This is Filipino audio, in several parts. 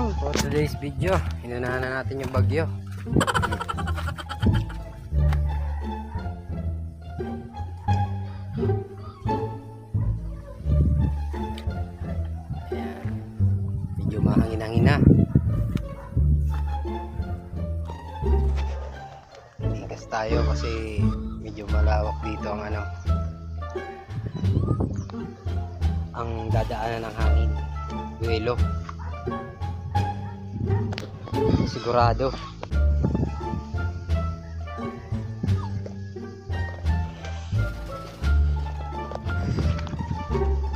lang for today's video. Inunahan na natin yung bagyo. Ayan. Medyo mahangin-hangin na. Ingas tayo kasi medyo malawak dito ang ano ang dadaanan ng hangin. Buwelo. Sigurado.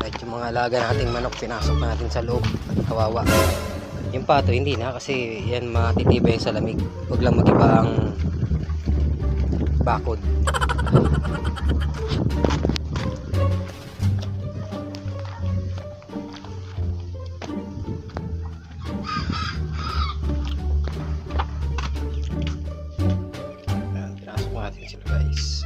Kahit yung mga alaga nating manok, pinasok natin sa loob. Kawawa. Yung pato, hindi na kasi yan matitibay sa lamig. Huwag lang magiba ang bakod. Natin sila guys.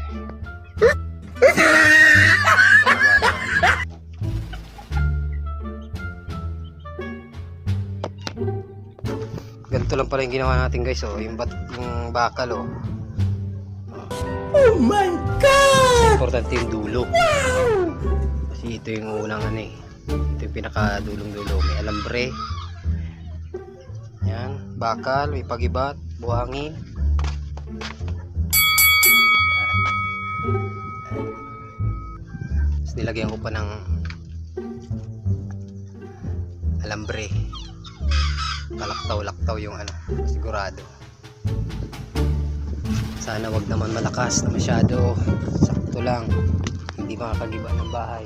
Ganito lang pala yung ginawa natin guys oh, yung, bat, yung bakal oh. Oh my God! Importante yung dulo. Kasi ito yung unang ano eh. Ito yung pinakadulong dulo. May alambre. Yan, bakal, may pagibat, buhangin. Nilagyan ko pa ng alambre. Kalaktaw-laktaw yung ano, sigurado. Sana wag naman malakas na masyado. Sakto lang. Hindi makakagiba ng bahay.